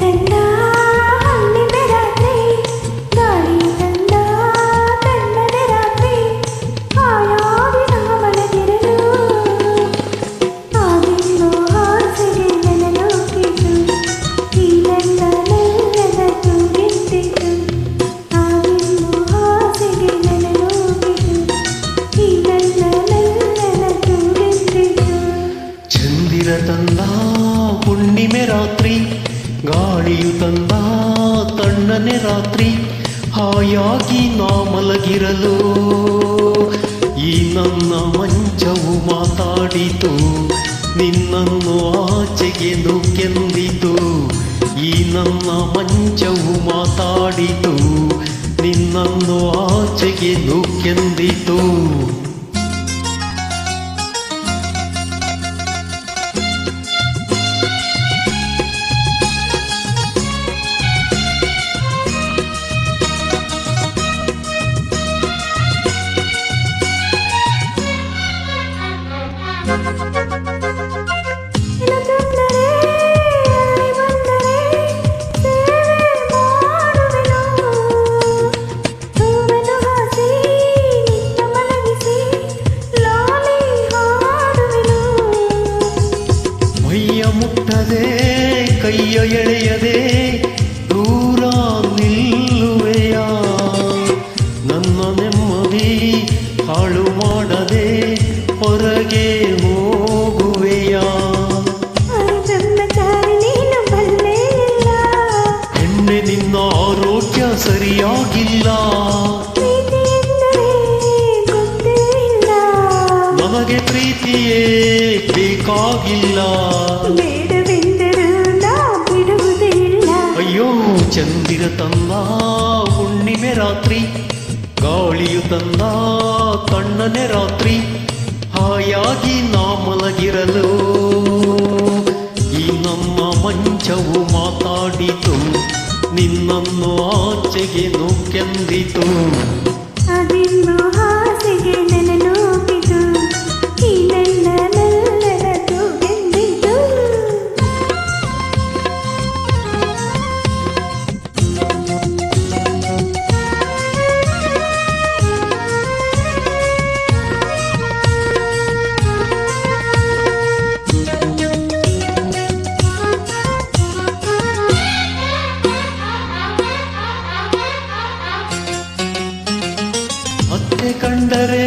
anything ಗಾಳಿಯು ತಂದ ತಣ್ಣನೆ ರಾತ್ರಿ, ಹಾಯಾಗಿ ನಾ ಮಲಗಿರಲು. ಈ ನನ್ನ ಮಂಚವು ಮಾತಾಡಿತು, ನಿನ್ನನ್ನು ಆಚೆಗೆ ಕೆಂದಿತು ಈ ನನ್ನ ಮಂಚವು ಮಾತಾಡಿತು, ನಿನ್ನನ್ನು ಆಚೆಗೆ ಕೆಂದಿತು ಮುಟ್ಟದೆ ಕೈಯ ಎಳೆಯದೆ ದೂರ ನಿಲ್ಲುವೆಯ ಗೊತ್ತೇ ನನಗೆ ಪ್ರೀತಿಯೇ ಬೇಕಾಗಿಲ್ಲ. ಅಯ್ಯೋ, ಚಂದಿರ ತಂದ ಹುಣ್ಣಿಮೆ ರಾತ್ರಿ, ಗಾಳಿಯು ತಂದ ತಣ್ಣನೆ ರಾತ್ರಿ, ಹಾಯಾಗಿ ನಾ ಮಲಗಿರಲು ಈ ನಮ್ಮ ಮಂಚವು ನಿನ್ನನ್ನು ಆಚೆಗೆ ನೂಕೆಂದಿತು ಕಂಡರೆ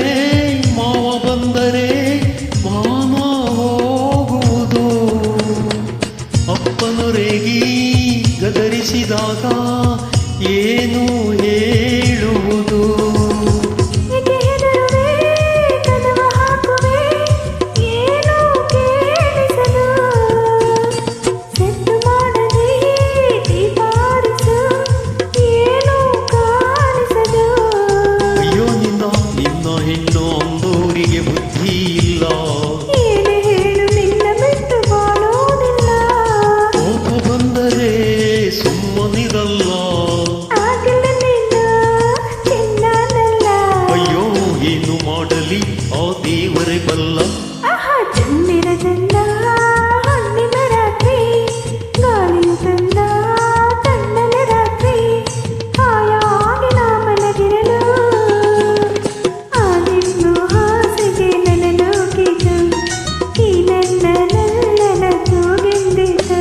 ಬಲ್ಲ ಆಹಾ ಚಂದಿರ ಚಂದ ಹಣ್ಣಿನ ರಾತ್ರಿ ಗಾಳಿಯು ತಂದ ತಣ್ಣನ ರಾತ್ರಿ ಹಾಯಾಗಿ ನಾ ಮಲಗಿರಲು ಆದಿನ್ನು ಹಾಸಿಗೆ ನನ್ನ ನೂಕಿತು ಈ ನನ್ನ ನಲ್ಲನ ತೂಗೆಂದಿತು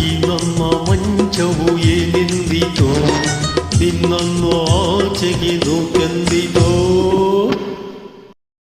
ಈ ನಮ್ಮ ಮಂಚವು ಏನೆಂದಿತೋ ನಿನ್ನನ್ನು ಆಚೆಗೆ ನೂಕೆಂದಿತೋ